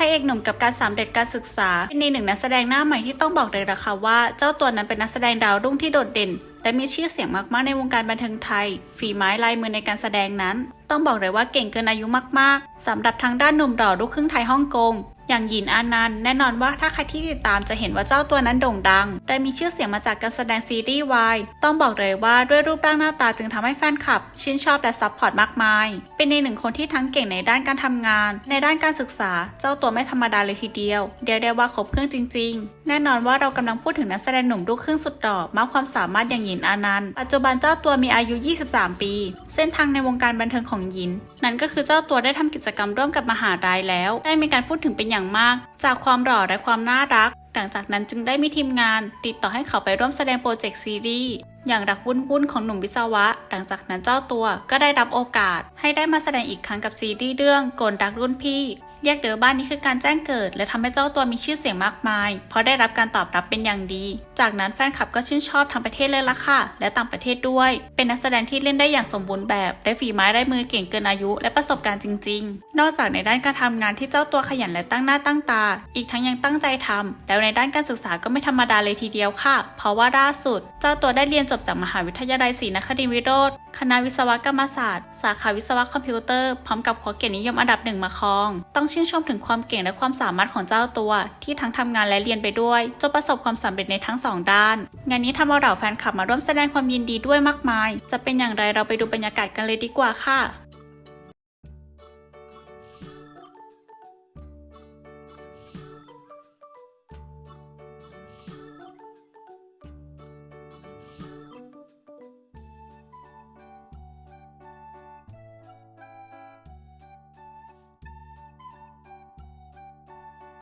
ระเอกหนุ่มกับการสามเด็ดการศึกษา เป็นอีกหนึ่งนักแสดงหน้าใหม่ที่ต้องบอกเลยนะคะว่า เจ้าตัวนั้นเป็นนักแสดงดาวรุ่งที่โดดเด่น และมีชื่อเสียงมากๆในวงการบันเทิงไทย ฝีไม้ลายมือในการแสดงนั้น ต้องบอกเลยว่าเก่งเกินอายุมากๆสำหรับทางด้านหนุ่มหล่อลูกครึ่งไทยฮ่องกง อย่างหยินอานันต์แน่นอนว่าถ้าใครที่ติดตามจะเห็นว่าเจ้าตัวนั้นโด่งดัง ได้มีชื่อเสียงมาจากการแสดงซีรีส์วายต้องบอกเลยว่าด้วยรูปร่างหน้าตาจึงทำให้แฟนคลับ ชื่นชอบและซัพพอร์ตมากมาย เป็นในหนึ่งคนที่ทั้งเก่งในด้านการทำงาน ในด้านการศึกษา เจ้าตัวไม่ธรรมดาเลยทีเดียว เดียวได้ว่าครบเครื่องจริง ๆ แน่นอนว่าเรากำลังพูดถึงนักแสดงหนุ่มลูกครึ่งสุดหล่อมากความสามารถอย่างหยินอานันต์ปัจจุบันเจ้าตัวมีอายุ 23 ปี เส้นทางในวงการบันเทิงของหยิน นั่นก็คือเจ้าตัวได้ทำกิจกรรมร่วมกับมหาลัยแล้ว ได้มีการพูดถึงเป็นอย่างมาก จากความหล่อและความน่ารัก หลังจากนั้นจึงได้มีทีมงาน ติดต่อให้เขาไปร่วมแสดงโปรเจกต์ซีรีส์อย่างรักวุ่นวุ่นของหนุ่มวิศวะ หลังจากนั้นเจ้าตัวก็ได้รับโอกาส ให้ได้มาแสดงอีกครั้งกับซีรีส์เรื่องโกนรักรุ่นพี่ แยกเดอบ้านนี้คือการแจ้งเกิด และทำให้เจ้าตัวมีชื่อเสียงมากมาย เพราะได้รับการตอบรับเป็นอย่างดี จากนั้นแฟนคลับก็ชื่นชอบทั้งประเทศเลยละค่ะ และต่างประเทศด้วย เป็นนักแสดงที่เล่นได้อย่างสมบูรณ์แบบได้ฝีไม้ได้มือเก่งเกินอายุ และประสบการณ์จริง ๆ นอกจากในด้านการทำงานที่เจ้าตัวขยันและตั้งหน้าตั้งตา อีกทั้งยังตั้งใจทำแล้วในด้านการศึกษาก็ไม่ธรรมดาเลยทีเดียวค่ะ เพราะว่าล่าสุด เจ้าตัวได้เรียนจบจากมหาวิทยาลัยศรีนครินทร์วิโรธคณะวิศวกรรมศาสตร์ สาขาวิศวะคอมพิวเตอร์พร้อมกับขอเกียรตินิยมอันดับหนึ่งมาครอง ต้องชื่นชมถึงความเก่งและความสามารถของเจ้าตัว ที่ทั้งทำงานและเรียนไปด้วยจนประสบความสำเร็จในทั้งสองด้าน งานนี้ทำเอาเหล่าแฟนคลับมาร่วมแสดงความยินดีด้วยมากมาย จะเป็นอย่างไรเราไปดูบรรยากาศกันเลยดีกว่าค่ะ